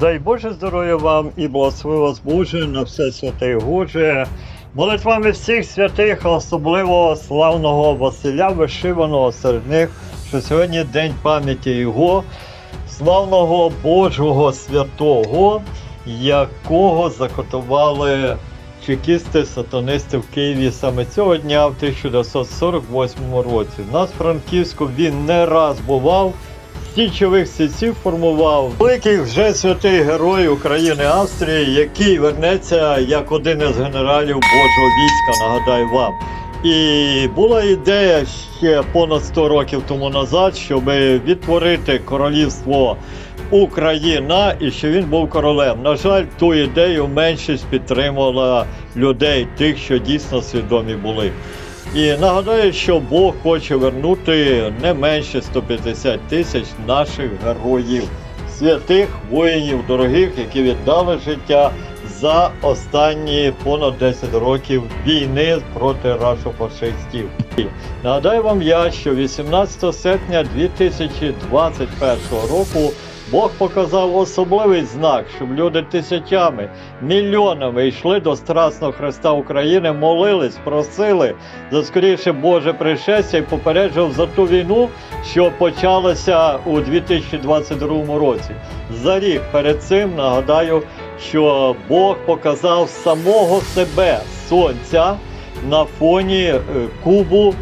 Дай Боже здоров'я вам і благослови вас Боже на все святе і Боже. Молитвами всіх святих, особливо славного Василя Вишиваного серед них, що сьогодні день пам'яті Його, славного Божого святого, якого закотували чекісти, сатанисти в Києві саме цього дня в 1948 році. У нас в Франківську він не раз бував січових сільців формував великий вже святий герой України Австрії, який вернеться як один із генералів Божого війська, нагадаю вам. І була ідея ще понад 100 років тому назад, щоб відтворити королівство Україна і що він був королем. На жаль, ту ідею меншість підтримувала людей, тих, що дійсно свідомі були. І нагадаю, що Бог хоче вернути не менше 150 тисяч наших героїв, святих воїнів дорогих, які віддали життя за останні понад 10 років війни проти рашофашистів. Нагадаю вам я, що 18 серпня 2021 року Бог показав особливий знак, щоб люди тисячами, мільйонами йшли до Страсного Христа України, молились, просили за скоріше Боже пришестя і попереджував за ту війну, що почалася у 2022 році. За рік перед цим нагадаю, що Бог показав самого себе сонця на фоні е, кубу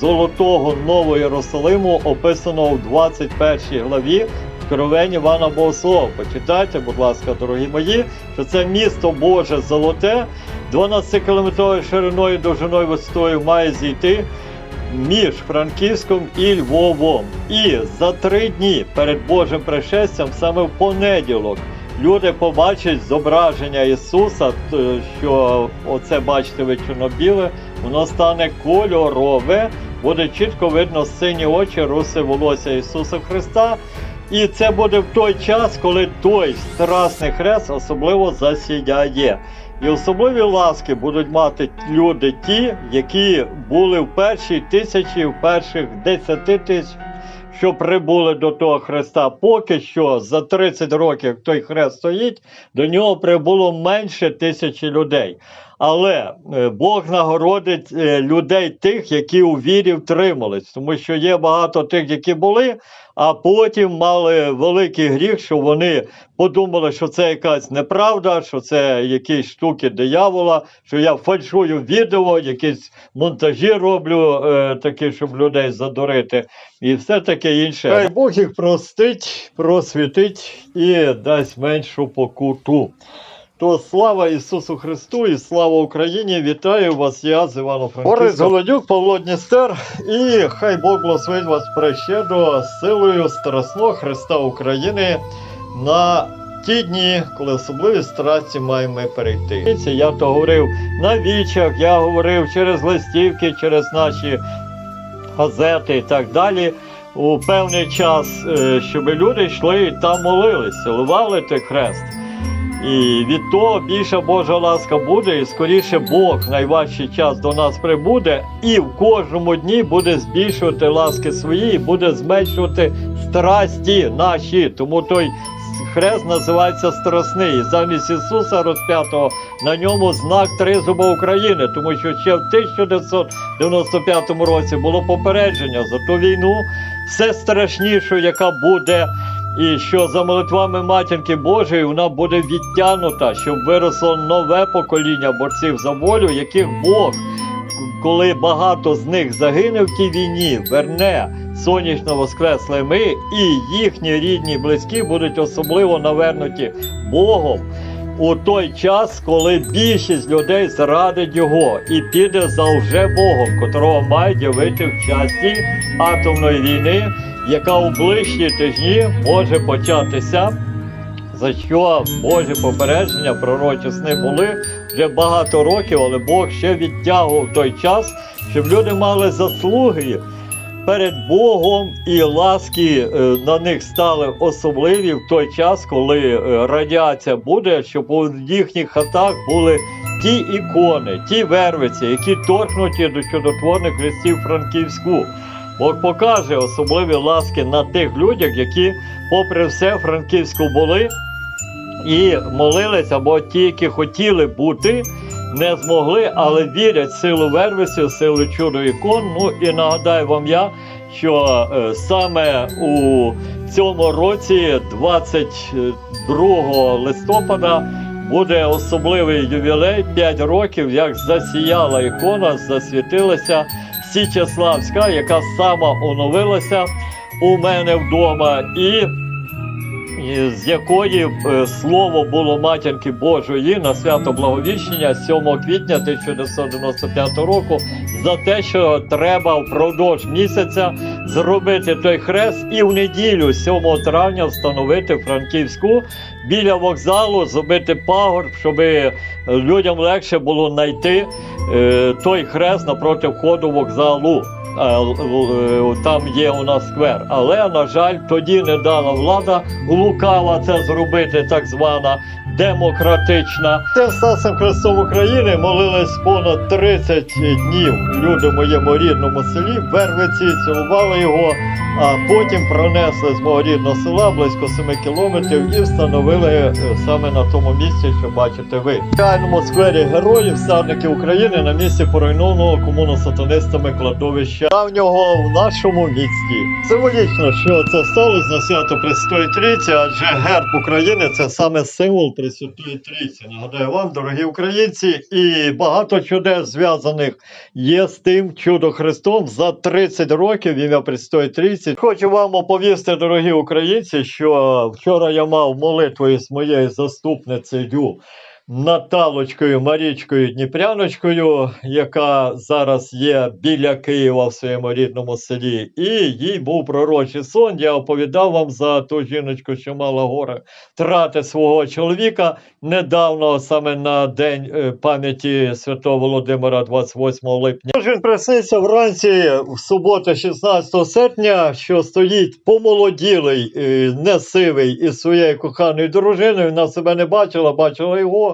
золотого Нового Єрусалиму, описаного в 21 главі Откровень Івана Богослова. Почитайте, будь ласка, дорогі мої, що це місто Боже золоте, 12-кілометровою шириною, довжиною висотою має зійти між Франківськом і Львовом. І за три дні перед Божим пришестям, саме в понеділок, люди побачать зображення Ісуса, що оце бачите ви чорно-біле, воно стане кольорове, буде чітко видно сині очі, руси волосся Ісуса Христа. І це буде в той час, коли той страсний хрест особливо засіяє. І особливі ласки будуть мати люди ті, які були в першій тисячі, в перших десяти тисяч, що прибули до того хреста. Поки що за 30 років, той хрест стоїть, до нього прибуло менше тисячі людей. Але е, Бог нагородить е, людей тих, які у вірі втримались, тому що є багато тих, які були, а потім мали великий гріх, що вони подумали, що це якась неправда, що це якісь штуки диявола, що я фальшую відео, якісь монтажі роблю, е, такі, щоб людей задурити, і все таке інше. Хай Бог їх простить, просвітить і дасть меншу покуту. То слава Ісусу Христу і слава Україні! Вітаю вас, я з івано Борис Голодюк, Павло Дністер, і хай Бог благословить вас прещедро силою Страсного Христа України на ті дні, коли особливі страсті маємо перейти. Я то говорив на вічах, я говорив через листівки, через наші газети і так далі. У певний час, е, щоб люди йшли і там молились, цілували той хрест. І від того більша Божа ласка буде, і скоріше Бог найважчий час до нас прибуде, і в кожному дні буде збільшувати ласки свої, і буде зменшувати страсті наші. Тому той хрест називається Страсний. І замість Ісуса розп'ятого на ньому знак Тризуба України, тому що ще в 1995 році було попередження за ту війну, все страшніше, яка буде. І що за молитвами матінки Божої вона буде відтягнута, щоб виросло нове покоління борців за волю, яких Бог, коли багато з них загине в тій війні, верне сонячно воскресли ми, і їхні рідні близькі будуть особливо навернуті Богом у той час, коли більшість людей зрадить його і піде за вже Богом, котрого мають явити в часі атомної війни яка у ближчі тижні може початися, за що Божі попередження, пророчі сни були вже багато років, але Бог ще відтягував той час, щоб люди мали заслуги перед Богом і ласки е, на них стали особливі в той час, коли е, радіація буде, щоб у їхніх хатах були ті ікони, ті вервиці, які торкнуті до чудотворних хрестів Франківську. Бог покаже особливі ласки на тих людях, які, попри все, Франківську були і молились, або ті, які хотіли бути, не змогли, але вірять в силу вервисів, силу чудо ікон. Ну і нагадаю вам я, що е, саме у цьому році, 22 листопада, буде особливий ювілей 5 років, як засіяла ікона, засвітилася Січеславська, яка сама оновилася у мене вдома. І з якої е, слово було матінки Божої на свято Благовіщення 7 квітня 1995 року за те, що треба впродовж місяця зробити той хрест і в неділю, 7 травня, встановити Франківську біля вокзалу, зробити пагорб, щоб людям легше було знайти е, той хрест напроти входу вокзалу. Е, е, Там є у нас сквер. Але, на жаль, тоді не дала влада лукава це зробити, так звана демократична. Це Стасом Хрестом України молились понад 30 днів люди в моєму рідному селі. Вервиці цілували його, а потім пронесли з мого рідного села близько 7 кілометрів і встановили е, саме на тому місці, що бачите ви. В реальному сквері героїв, всадники України на місці поруйнованого комуносатанистами кладовища давнього в нашому місті. Символічно, що це сталося на свято Пресвятої Трійці, адже герб України це саме символ Пресвятої Трійці. Нагадаю вам, дорогі українці, і багато чудес зв'язаних є з тим чудо Христом за 30 років ім'я Пресвятої Трійці. Хочу вам оповісти, дорогі українці, що вчора я мав молитву із моєю заступницею. Наталочкою Марічкою Дніпряночкою, яка зараз є біля Києва в своєму рідному селі, і їй був пророчий сон. Я оповідав вам за ту жіночку, що мала горе втрати свого чоловіка недавно, саме на день е, пам'яті святого Володимира, 28 липня. Він приснився вранці в суботу, 16 серпня, що стоїть помолоділий, е, несивий із своєю коханою дружиною. Вона себе не бачила, бачила його.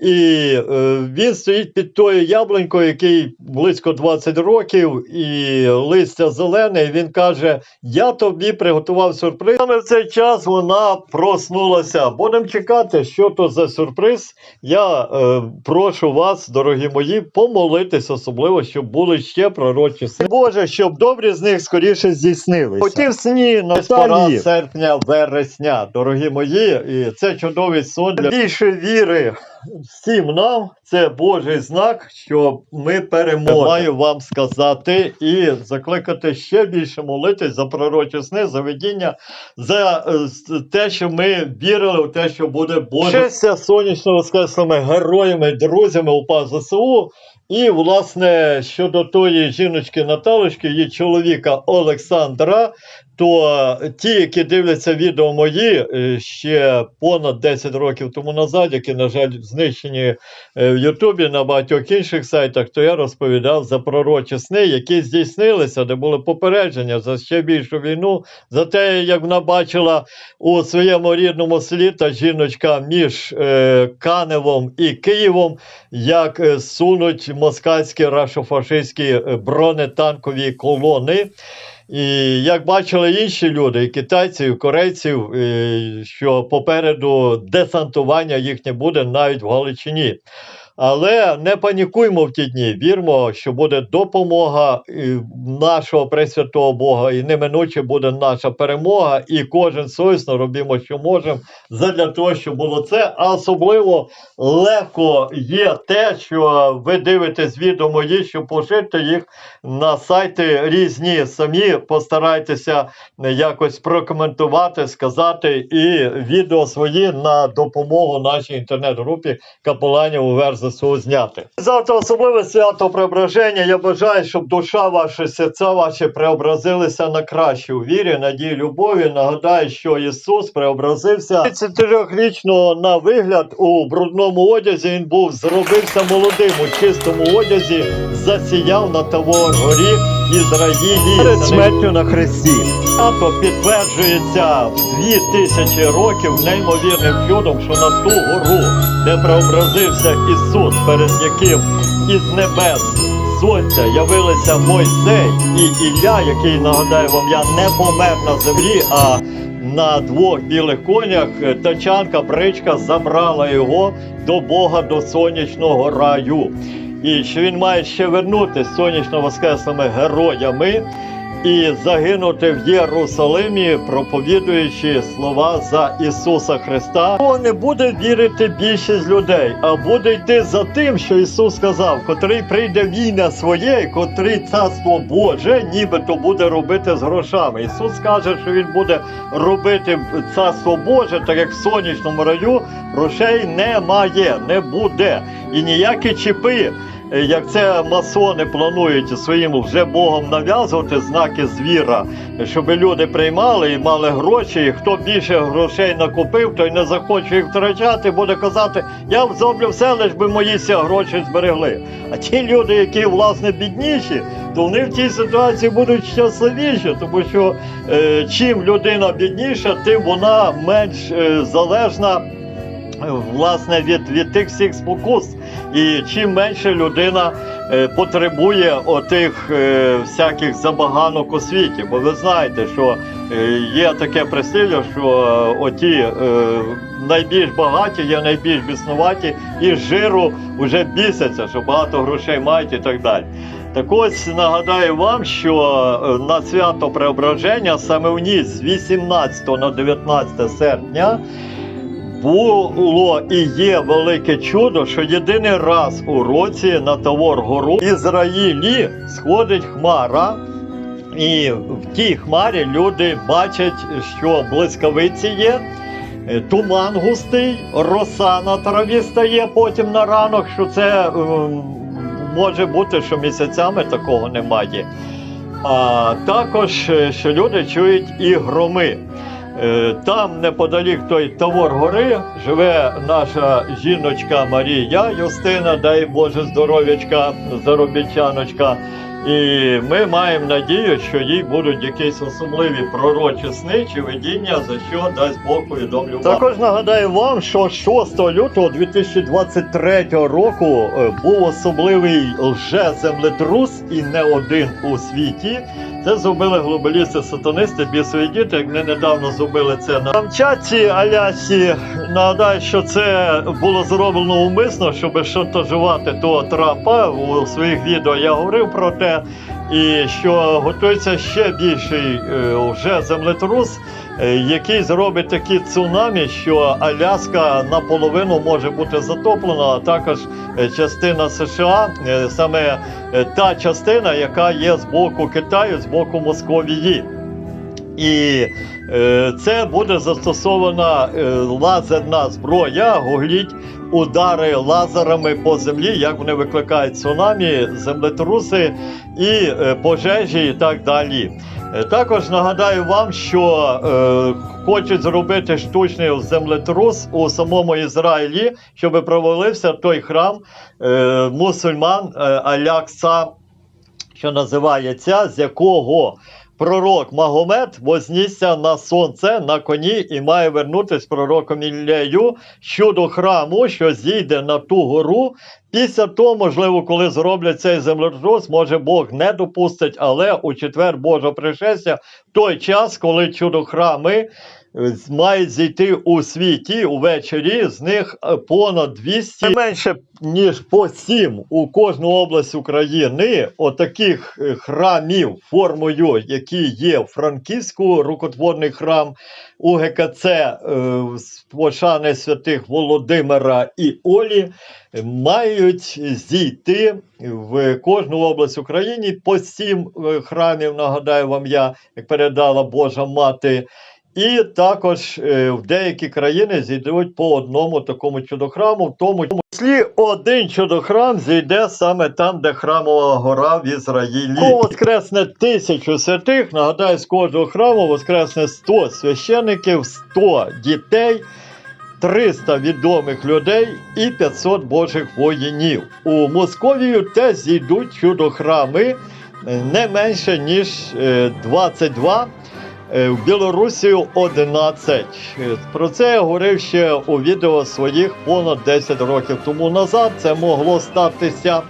І е, він стоїть під тою яблунькою, який близько 20 років, і листя зелене. І він каже: Я тобі приготував сюрприз. Саме в цей час вона проснулася. Будемо чекати, що то за сюрприз. Я е, прошу вас, дорогі мої, помолитись, особливо, щоб були ще пророчі сни. Боже, щоб добрі з них скоріше здійснилися. Хотів сні Наталії. серпня, вересня, дорогі мої, і це чудовий сон для більше віри всім нам це Божий знак, що ми переможемо. Маю вам сказати і закликати ще більше молитись за пророчі сни, за видіння, за е, те, що ми вірили в те, що буде Боже. Щастя сонячно воскреслими героями, друзями УПА ЗСУ. І, власне, щодо тої жіночки Наталочки, її чоловіка Олександра, то ті, які дивляться відео мої е, ще понад 10 років тому назад, які, на жаль, знищені е, в Ютубі на багатьох інших сайтах, то я розповідав за пророчі сни, які здійснилися, де були попередження за ще більшу війну, за те, як вона бачила у своєму рідному селі та жіночка між е, Каневом і Києвом, як е, сунуть москальські рашофашистські е, бронетанкові колони. І як бачили інші люди, і китайців, корейців, е, що попереду десантування їхнє буде навіть в Галичині. Але не панікуймо в ті дні. Вірмо, що буде допомога нашого Пресвятого Бога, і неминуче буде наша перемога, і кожен совісно робимо, що можемо, задля того, щоб було це. А особливо легко є те, що ви дивитесь відео мої, щоб поширити їх на сайти різні. Самі постарайтеся якось прокоментувати, сказати і відео свої на допомогу нашій інтернет-групі капеланів УВР ЗСУ зняти. Завтра особливе свято преображення. Я бажаю, щоб душа ваша, серця ваші преобразилися на краще у вірі, надії, любові. Нагадаю, що Ісус преобразився 33-річного на вигляд у брудному одязі. Він був зробився молодим у чистому одязі, засіяв на того горі Ізраїлі перед смертю на хресті. Свято підтверджується дві тисячі років неймовірним чудом, що на ту гору, де преобразився Ісус, перед яким із небес сонця явилися Мойсей і Ілля, який нагадаю вам, я не помер на землі, а на двох білих конях тачанка, бричка забрала його до Бога до сонячного раю. І що він має ще вернутися сонячно воскресними героями і загинути в Єрусалимі, проповідуючи слова за Ісуса Христа. То не буде вірити більшість людей, а буде йти за тим, що Ісус сказав, котрий прийде війна своє, котрий царство Боже, нібито буде робити з грошами. Ісус каже, що Він буде робити царство Боже, так як в сонячному раю грошей немає, не буде. І ніякі чіпи. Е, Як це масони планують своїм вже Богом нав'язувати знаки звіра, щоб люди приймали і мали гроші. І хто більше грошей накупив, той не захоче їх втрачати, буде казати, я зроблю все, лиш би мої гроші зберегли. А ті люди, які власне бідніші, то вони в цій ситуації будуть щасливіші, тому що е, чим людина бідніша, тим вона менш е, залежна власне від, від тих всіх спокус. І чим менше людина е, потребує отих е, всяких забаганок у світі. Бо ви знаєте, що е, є таке прислів'я, що е, оті е, найбільш багаті є найбільш біснуваті, і жиру вже бісяться, що багато грошей мають і так далі. Так ось нагадаю вам, що е, на свято Преображення саме в ніч з 18 на 19 серпня було і є велике чудо, що єдиний раз у році на Тавор гору Ізраїлі сходить хмара, і в тій хмарі люди бачать, що блискавиці є. е, Туман густий, роса на траві стає потім на ранок, що це ем, може бути, що місяцями такого немає. А також, е, що люди чують і громи. Е, Там неподалік той Тавор гори живе наша жіночка Марія Юстина, дай Боже здоров'ячка, заробітчаночка. І ми маємо надію, що їй будуть якісь особливі пророчі сни чи видіння, за що дасть Бог повідомлю. Також нагадаю вам, що 6 лютого 2023 року е, був особливий лже-землетрус і не один у світі. Це зробили глобалісти-сатанисти, бісові діти, як вони недавно зробили це на Камчатці, Алясі. Нагадаю, що це було зроблено умисно, щоб шантажувати того Трампа. У своїх відео я говорив про те. І що готується ще більший е, вже землетрус, е, який зробить такі цунамі, що Аляска наполовину може бути затоплена, а також е, частина США, саме та частина, яка є з боку Китаю, з боку Московії. І це буде застосована лазерна зброя, гугліть удари лазерами по землі, як вони викликають цунамі, землетруси і е, пожежі, і так далі. Е, Також нагадаю вам, що е, хочуть зробити штучний землетрус у самому Ізраїлі, щоб провалився той храм е, мусульман е, Алякса, що називається, з якого пророк Магомед вознісся на сонце на коні і має вернутися пророком Іллею щодо храму, що зійде на ту гору. Після того, можливо, коли зроблять цей землетрус, може Бог не допустить, але у четвер Божого пришестя, в той час, коли чудохрами е, з- мають зійти у світі увечері, з них е, понад 200, менше ніж по 7 у кожну область України отаких е, храмів формою, які є в Франківську, рукотворний храм УГКЦ е, з пошани святих Володимира і Олі, е, мають зійти в кожну область України по сім е, храмів, нагадаю вам я, як передала Божа Мати. І також е, в деякі країни зійдуть по одному такому чудохраму, в тому числі один чудохрам зійде саме там, де храмова гора в Ізраїлі. Кого воскресне тисячу святих, нагадаю, з кожного храму воскресне 100 священиків, 100 дітей. 300 відомих людей і 500 божих воїнів. У Московію теж зійдуть чудохрами е, не менше ніж е, 22. Е, В Білорусі 11. Е, Про це я говорив ще у відео своїх понад 10 років тому назад. Це могло статися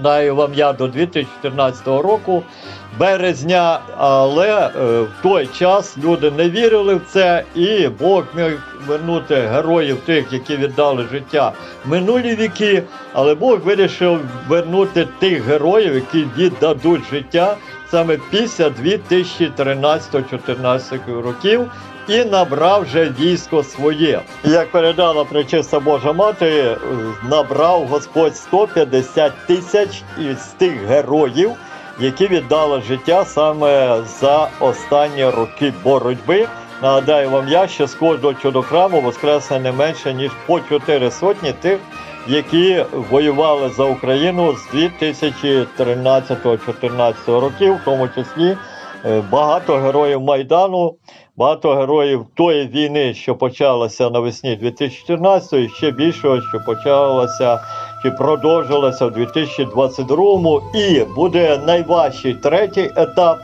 Даю вам я до 2014 року, березня, але е, в той час люди не вірили в це, і Бог міг вернути героїв тих, які віддали життя в минулі віки. Але Бог вирішив вернути тих героїв, які віддадуть життя саме після 2013-2014 років. І набрав вже військо своє. Як передала пречиста Божа Мати, набрав Господь 150 тисяч із тих героїв, які віддали життя саме за останні роки боротьби. Нагадаю вам я, що з кожного чудохраму воскресне не менше ніж по 4 сотні тих, які воювали за Україну з 2013-2014 років, в тому числі е, багато героїв Майдану, багато героїв тої війни, що почалася навесні 2014 і ще більшого, що почалася чи продовжилася в 2022 і буде найважчий третій етап.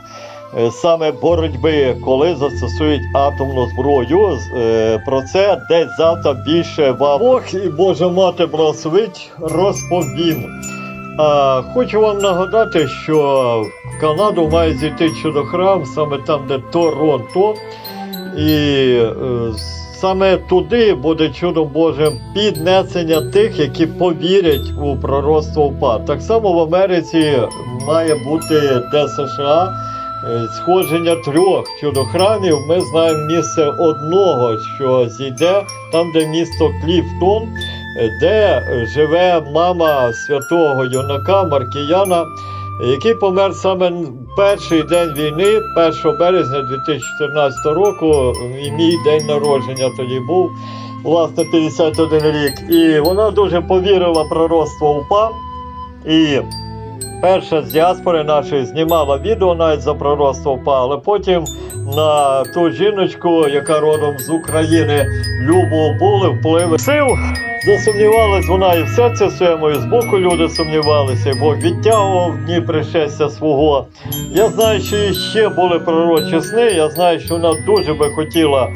е, Саме боротьби, коли застосують атомну зброю, е, про це десь завтра більше вам Бог і Божа мати благословить розповім. Хочу вам нагадати, що Канаду має зійти чудохрам саме там, де Торонто. І е, саме туди буде чудом Божим піднесення тих, які повірять у пророцтво УПА. Так само в Америці має бути де США е, сходження трьох чудохрамів. Ми знаємо місце одного, що зійде там, де місто Кліфтон, е, де живе мама святого юнака Маркіяна який помер саме перший день війни, 1 березня 2014 року, і мій день народження тоді був, власне, 51 рік. І вона дуже повірила пророцтво УПА. І перша з діаспори нашої знімала відео навіть за пророцтво УПА, але потім на ту жіночку, яка родом з України, Любу були впливи сил. Засумнівалась вона і в серці своєму, і з боку люди сумнівалися, і Бог відтягував дні пришестя свого. Я знаю, що ще були пророчі сни. Я знаю, що вона дуже би хотіла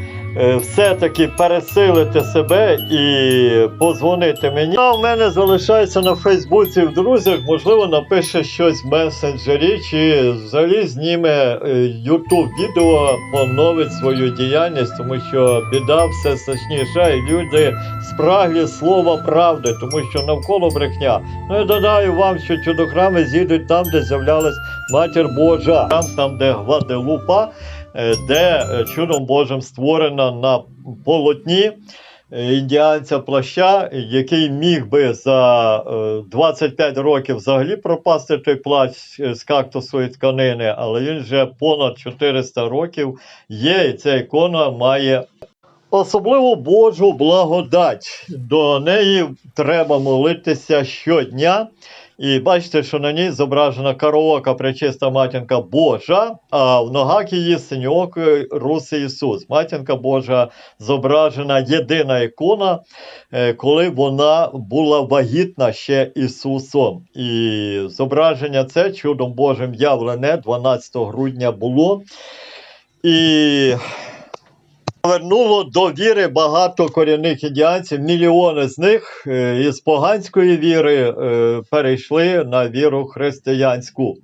все-таки пересилити себе і позвонити мені. А в мене залишається на Фейсбуці в друзях, можливо, напише щось в месенджері, чи взагалі зніме Ютуб відео, поновить свою діяльність, тому що біда все страшніша, і люди спраглі слова правди, тому що навколо брехня. Ну і додаю вам, що чудохрами з'їдуть там, де з'являлась матір Божа, там, там де Гваделупа, е, де е, чудом Божим створена на полотні е, індіанця плаща, який міг би за е, 25 років взагалі пропасти той плащ з кактусової тканини, але він вже понад 400 років є, і ця ікона має особливу Божу благодать. До неї треба молитися щодня. І бачите, що на ній зображена караока пречиста матінка Божа, а в ногах її синьоокий русий Ісус. Матінка Божа зображена єдина ікона, е, коли вона була вагітна ще Ісусом. І зображення це чудом Божим явлене 12 грудня було. І Повернуло до віри багато корінних індіанців. Мільйони з них е, із поганської віри е, перейшли на віру християнську.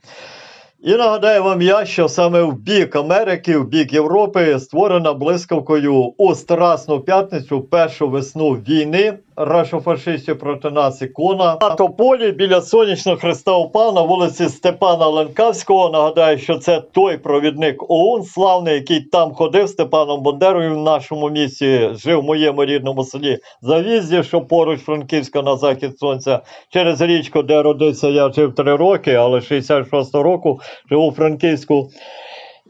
І нагадаю вам я, що саме в бік Америки, в бік Європи створена блискавкою у Страсну п'ятницю, першу весну війни рашофашистів проти нас ікона. На тополі біля сонячного хреста упав на вулиці Степана Ленкавського. Нагадаю, що це той провідник ОУН славний, який там ходив Степаном Бандерою в нашому місті, жив в моєму рідному селі Завізді, що поруч Франківська на захід сонця через річку, де родився, я жив три роки, але 66-го року живу у Франківську.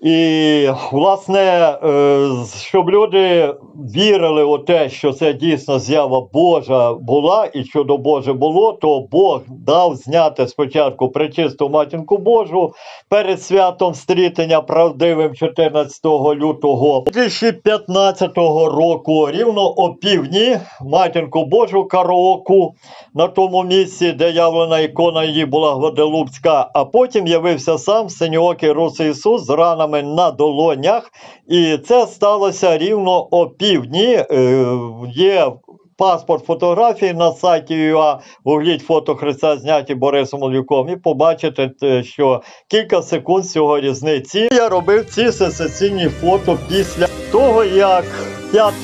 І, власне, е, щоб люди вірили у те, що це дійсно з'ява Божа була і чудо Боже було, то Бог дав зняти спочатку пречисту матінку Божу перед святом стрітення правдивим 14 лютого. 2015 року, рівно о півдні, матінку Божу караоку на тому місці, де явлена ікона її була Гваделупська, а потім явився сам синьоокий русий Ісус з ранами на долонях. І це сталося рівно о півдні. Е, є паспорт фотографії на сайті ЮА, гугліть фото Христа зняті Борисом Олюком і побачите, що кілька секунд цього різниці. Я робив ці сенсаційні фото після того, як 5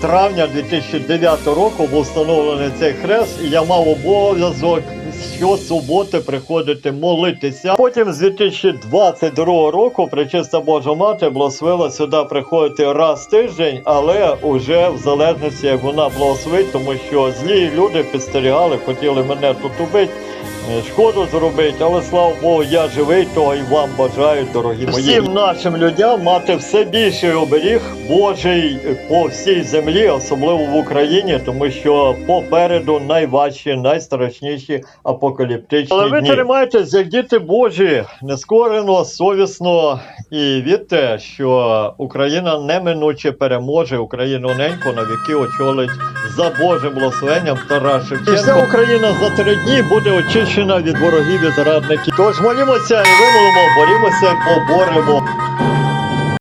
травня 2009 року був встановлений цей хрест, і я мав обов'язок щосуботи приходити молитися. Потім з 2022 року Пречиста Божа Мати благословила сюди приходити раз в тиждень, але уже в залежності, як вона благословить, тому що злі люди підстерігали, хотіли мене тут убити. Е, Шкоду зробити, але слава Богу, я живий, того і вам бажаю, дорогі мої. Всім нашим людям мати все більший оберіг Божий по всій землі, особливо в Україні, тому що попереду найважчі, найстрашніші апокаліптичні Але ви дні. тримайтесь, як діти Божі, нескорено, совісно і вірте, що Україна неминуче переможе, Україну ненько на віки очолить за Божим благословенням Тарас Шевченко. І вся Україна за три дні буде очищена від ворогів і зрадників. Тож молімося і вимолимо, борімося поборемо.